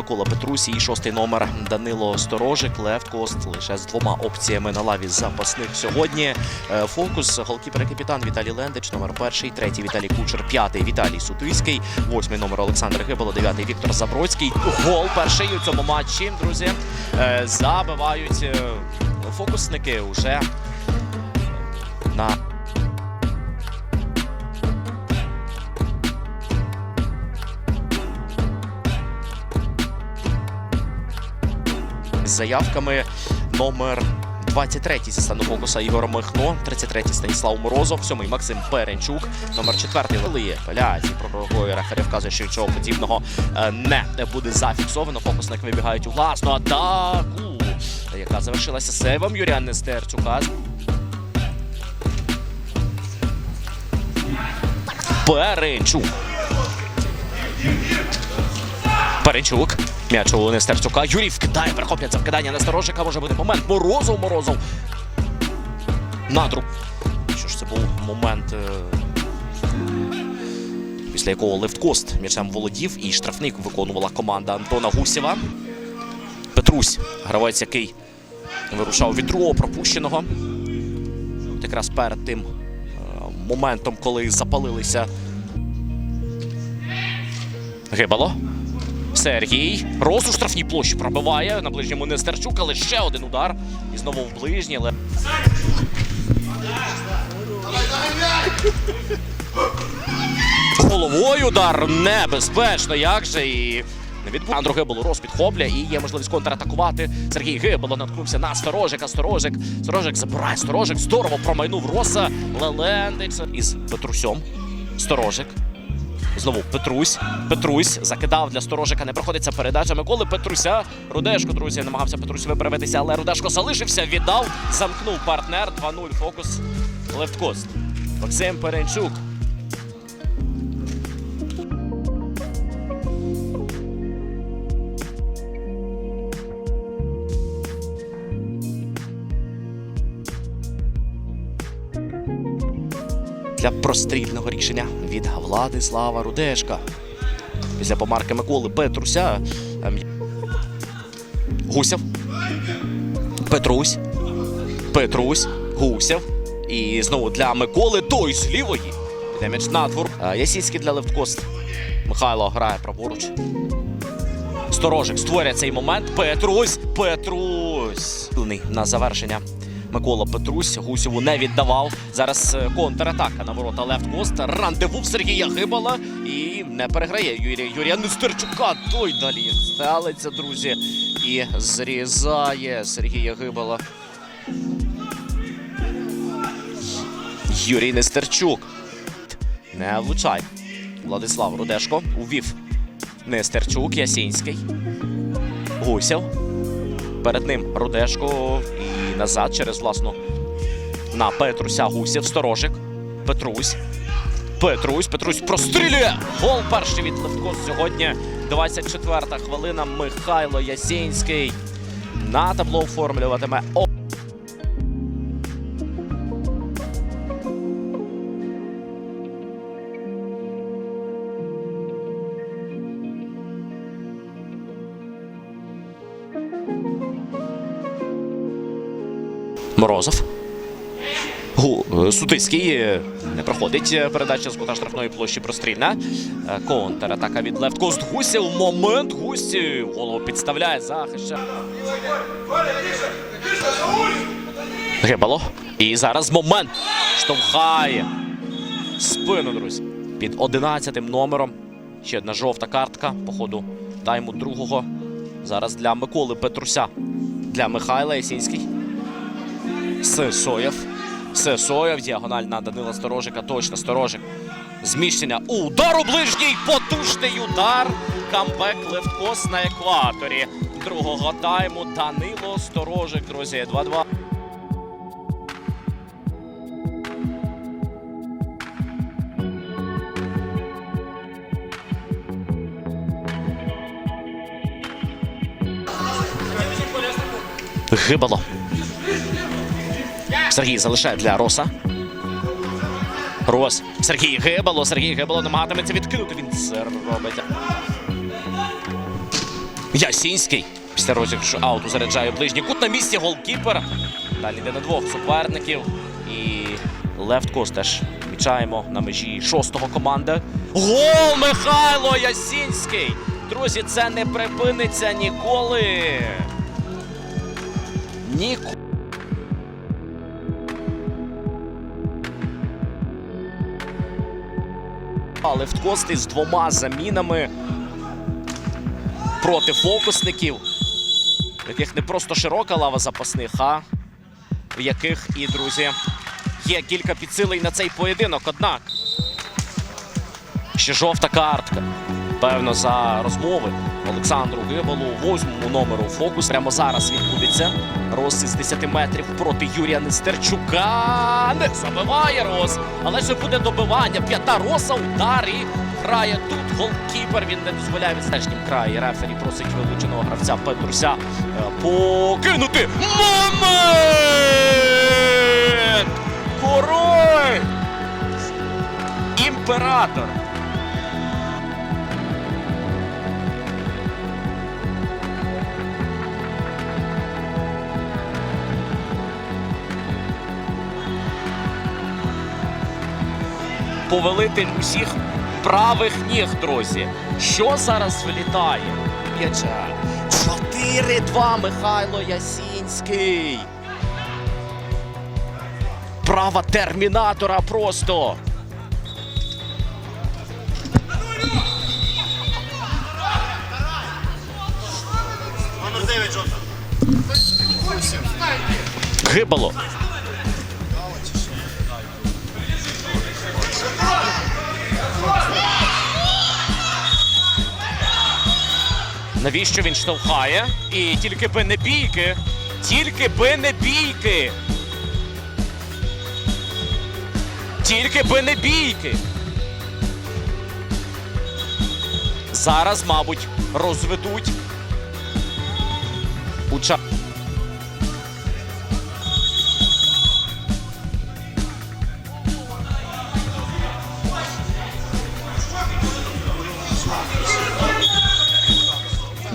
Микола Петрусі шостий номер Данило Сторожик. Лев Кост лише з двома опціями на лаві запасних сьогодні. Е, Фокус голкіпер капітан Віталій Лендич, номер перший, третій Віталій Кучер, п'ятий Віталій Сутиський, восьмий номер Олександр Гибало, дев'ятий Віктор Забродський. Гол перший у цьому матчі, друзі. Е, Забивають е, фокусники уже на заявками номер 23 зі стану фокуса Ігор Михно, 33-й Станіслав Морозов, 7-й Максим Перенчук, номер 4-й Лилиє Пеляці. Пророгою рефері вказує, що нічого подібного е, не буде зафіксовано. Фокусники вибігають у власну атаку, яка завершилася сейвом Юрія Нестерчука. Перенчук. Перенчук. М'яч у Нестерчука. Юрій вкидає, перехоплять за вкидання Несторожика. Може бути момент. Морозов, Морозов. Надрук. Що ж це був момент, е, після якого Левткост м'ячем володів і штрафник виконувала команда Антона Гусєва. Петрусь, гравець, який вирушав від другого пропущеного. Якраз перед тим е, моментом, коли запалилися Гибало. Сергій. Роз у площі пробиває. На ближньому Нестерчук, але ще один удар. І знову в ближній. Але... Головою удар небезпечно. Як же і не відбув. Андру Гибало роз підхоплює і є можливість контратакувати. Сергій Гибало наткнувся на Сторожика. Сторожик. Сторожик забирає. Сторожик здорово промайнув Роса. Лелендич із Петрусьом. Сторожик. Знову Петрусь. Петрусь закидав для сторожика. Не проходиться передача Миколи Петруся. Рудешко, друзі, намагався Петрусь виправитися, але Рудешко залишився, віддав, замкнув партнер. 2-0 фокус. Левткост. Максим Перенчук. Для прострільного рішення від Владислава Рудешка. Після помарки Миколи Петруся. ем, Гусєв. Петрусь. Петрусь. Гусєв. І знову для Миколи той з лівої. М'яч надвор. Е, Ясінський для Левткост. Михайло грає праворуч. Сторожик створює цей момент. Петрусь. Петрусь. На завершення. Микола Петрусь Гусєву не віддавав. Зараз е, контратака на ворота Лефт. Рандеву Сергія Гибала і не переграє Юрія Юрія Нестерчука. Той далі стелиться, друзі. І зрізає Сергія Гибала. Юрій Нестерчук. Не влучай. Владислав Рудешко увів Нестерчук, Ясінський. Гусєв. Перед ним Рудешко назад через власну на Петруся Гусєв. Сторожик. Петрусь. Петрусь. Петрусь прострілює. Гол перший від Левко сьогодні. 24-та хвилина. Михайло Ясінський. На табло оформлюватиме. Морозов. Гу, е, Сутицький е, не проходить е, передача з кута штрафної площі прострільна. Контратака від Левткост Гусєв. Момент Гусєв. Голову підставляє захист. Гибало. І зараз момент. Штовхає. Спину, друзі. Під 11 номером. Ще одна жовта картка по ходу тайму другого. Зараз для Миколи Петруся. Для Михайла Ясінський. Сесоєв. Сесоєв. Діагональ на Данила Сторожика. Точно Сторожик. Зміщення. Удар у ближній. Потужний удар. Камбек левткос на екваторі. Другого тайму Данило Сторожик, друзі. 2-2. Гибало. Сергій залишає для Роса. Рос. Сергій Гибало. Сергій Гибало намагатиметься відкинути. Він це робить. Ясінський. Після розіграшу ауту заряджає ближній кут на місці голкіпер. Далі йде на двох суперників. І Левткос теж відмічаємо на межі шостого команди. Гол Михайло Ясінський! Друзі, це не припиниться ніколи. Ніколи. Левткости з двома замінами проти фокусників, в яких не просто широка лава запасних, а в яких і, друзі, є кілька підсилень на цей поєдинок. Однак ще жовта картка. Певно, за розмови Олександру Гибалу, восьмому номеру фокус. Прямо зараз відбудеться. Рос із 10 метрів проти Юрія Нестерчука. Не забиває Рос. Але ж буде добивання. П'ята Роса удар і грає тут голкіпер. Він не дозволяє відстежнім краї. Рефері просить вилученого гравця Петруся е, покинути. Момент! Король! Імператор! Повелитель усіх правих ніг, друзі. Що зараз вилітає? М'яча. 4-2 Михайло Ясінський. Права термінатора просто. Номер 9, Джота. Гибало. Навіщо він штовхає? І тільки би не бійки. Тільки би не бійки. Тільки би не бійки. Зараз, мабуть, розведуть. Уча...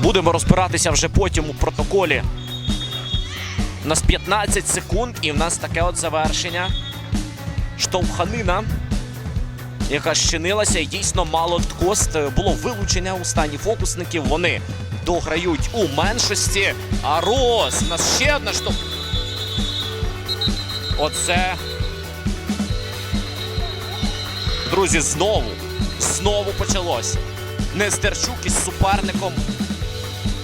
Будемо розбиратися вже потім у протоколі. У нас 15 секунд, і в нас таке от завершення. Штовханина, яка щинилася, і дійсно мало кост. Було вилучення у стані фокусників. Вони дограють у меншості. А Рос, у нас ще одна штовх. Оце. Друзі, знову, знову почалося. Нестерчук із суперником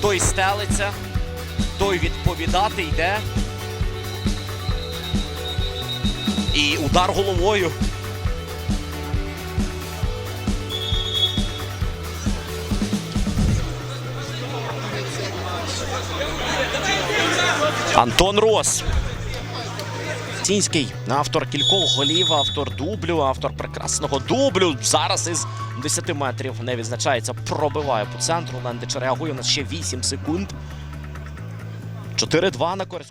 той стелиться, той відповідати йде. І удар головою. Антон Рос. Сінський автор кількох голів, автор дублю, автор прекрасного дублю. Зараз із 10 метрів не відзначається, пробиває по центру. Лендич реагує у нас ще 8 секунд. 4-2 на користь.